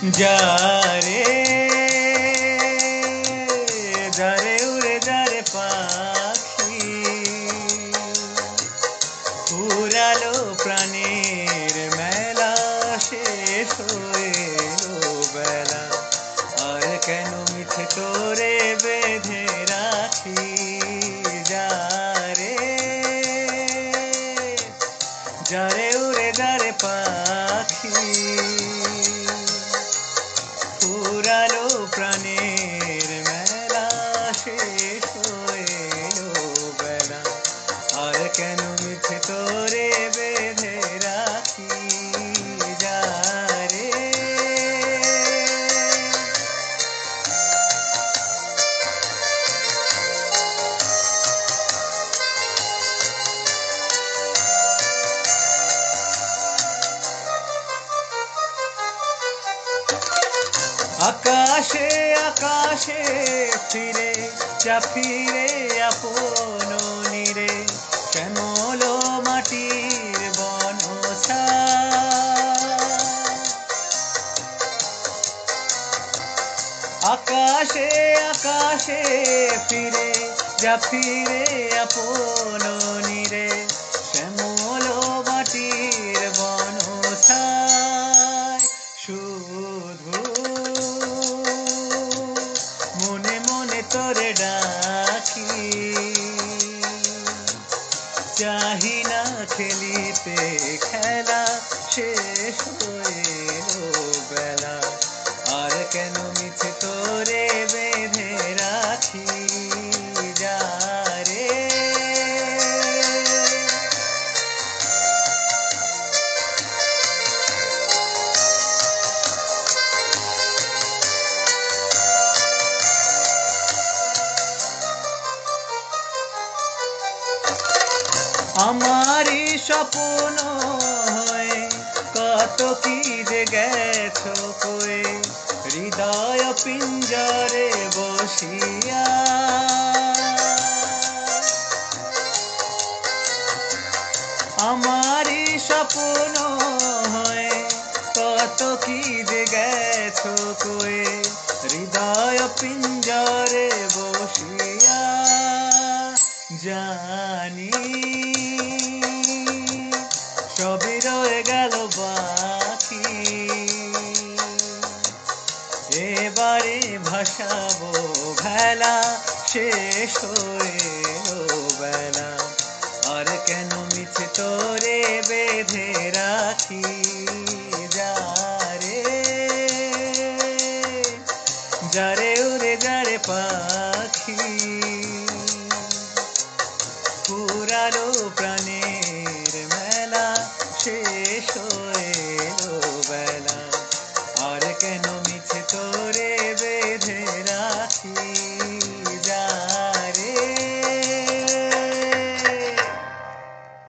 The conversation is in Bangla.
যারে যারে উড়ে যারে পাখি ফুরালো প্রাণের মেলা শেষ হয়ে বেলা আর কেন মিছে তোরে বেঁধে রাখি যারে যারে উড়ে যারে পাখি ফুরালো প্রাণের আকাশে আকাশে ফিরে, যা ফিরে আপন নিরে, শ্যামল মাটির বনসা আকাশে আকাশে ফিরে, যা ফিরে আপন নিরে চাহি না খেলিতে খেলা শেষ হয়ে আমারই স্বপ্ন হয়ে। কত কি যে গেছো কয়ে হৃদয় পিঞ্জরে বসিয়া। আমারই স্বপ্ন হয়ে। কত কি যে গেছো কয়ে হৃদয় পিঞ্জরে বসিয়া। জানি ভেলা শেষ হয়ে বেলা। আর কেন মিছে তোরে বেঁধে রাখি যারে? যারে উড়ে, যারে পাখি। ফুরালো প্রাণের মেলা শেষ হয়ে